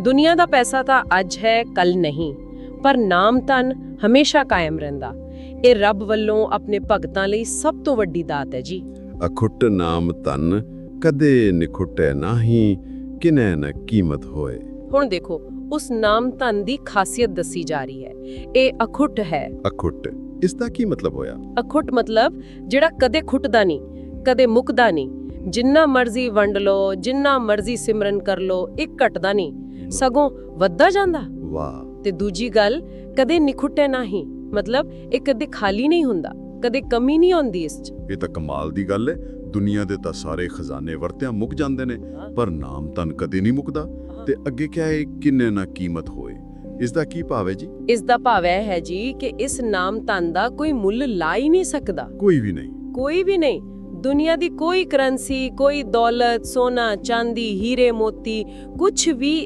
ਦੁਨੀਆ ਦਾ ਪੈਸਾ ਤਾਂ ਅੱਜ ਹੈ ਕੱਲ ਨਹੀਂ। ਪਰ ਨਾਮ ਤਨ ਹਮੇਸ਼ਾ ਕਾਇਮ ਰਹਿੰਦਾ। ਇਹ ਰੱਬ ਵੱਲੋਂ ਆਪਣੇ ਭਗਤਾਂ ਲਈ ਸਭ ਤੋਂ ਵੱਡੀ ਦਾਤ ਹੈ ਜੀ। ਅਖੁੱਟ ਨਾਮ ਤਨ ਕਦੇ ਨਿਖੁੱਟੈ ਨਾਹੀ ਕਿਨੈ ਨ ਕੀਮਤ ਹੋਏ। ਹੁਣ ਦੇਖੋ ਉਸ ਨਾਮ ਤਨ ਦੀ ਖਾਸੀਅਤ ਦੱਸੀ ਜਾ ਰਹੀ ਹੈ। ਇਹ ਅਖੁੱਟ ਹੈ। ਅਖੁੱਟ ਇਸ ਦਾ ਕੀ ਮਤਲਬ ਹੋਇਆ? ਅਖੁੱਟ ਮਤਲਬ ਜਿਹੜਾ ਕਦੇ ਖੁੱਟਦਾ ਨਹੀਂ ਕਦੇ ਮੁੱਕਦਾ ਨਹੀਂ। ਜਿੰਨਾ ਮਰਜ਼ੀ ਵੰਡ ਲਓ ਜਿੰਨਾ ਮਰਜ਼ੀ ਸਿਮਰਨ ਕਰ ਲਓ ਇਹ ਘਟਦਾ ਨਹੀਂ। ਸਗੋਂ ਵੱਧਦਾ ਜਾਂਦਾ। ਵਾਹ। ਤੇ ਦੂਜੀ ਗੱਲ ਕਦੇ ਨਿਖੁੱਟੇ ਨਹੀਂ ਮਤਲਬ ਇਹ ਕਦੇ ਖਾਲੀ ਨਹੀਂ ਹੁੰਦਾ ਕਦੇ ਕਮੀ ਨਹੀਂ ਆਉਂਦੀ ਇਸ 'ਚ। ਇਹ ਤਾਂ ਕਮਾਲ ਦੀ ਗੱਲ ਹੈ ਦੁਨੀਆ ਦੇ ਤਾਂ ਸਾਰੇ ਖਜ਼ਾਨੇ ਵਰਤਿਆਂ ਮੁੱਕ ਜਾਂਦੇ ਨੇ ਪਰ ਨਾਮ ਤਨ ਕਦੇ ਨਹੀਂ ਮੁੱਕਦਾ। ਤੇ ਅੱਗੇ ਕਿਹਾ ਹੈ ਕਿੰਨੇ ਨਾ ਕੀਮਤ ਹੋਏ। ਇਸ ਦਾ ਕੀ ਭਾਵ ਹੈ ਜੀ? ਇਸ ਦਾ ਭਾਵ ਇਹ ਹੈ ਜੀ ਕਿ ਇਸ ਨਾਮ ਤਨ ਦਾ ਕੋਈ ਮੁੱਲ ਲਾ ਹੀ ਨਹੀਂ ਸਕਦਾ। ਕੋਈ ਵੀ ਨਹੀਂ। ਕੋਈ ਵੀ ਨਹੀਂ। ਦੁਨੀਆ ਦੀ ਕੋਈ ਕਰੰਸੀ ਕੋਈ ਦੌਲਤ ਸੋਨਾ ਚਾਂਦੀ ਹੀਰੇ ਮੋਤੀ ਕੁਝ ਵੀ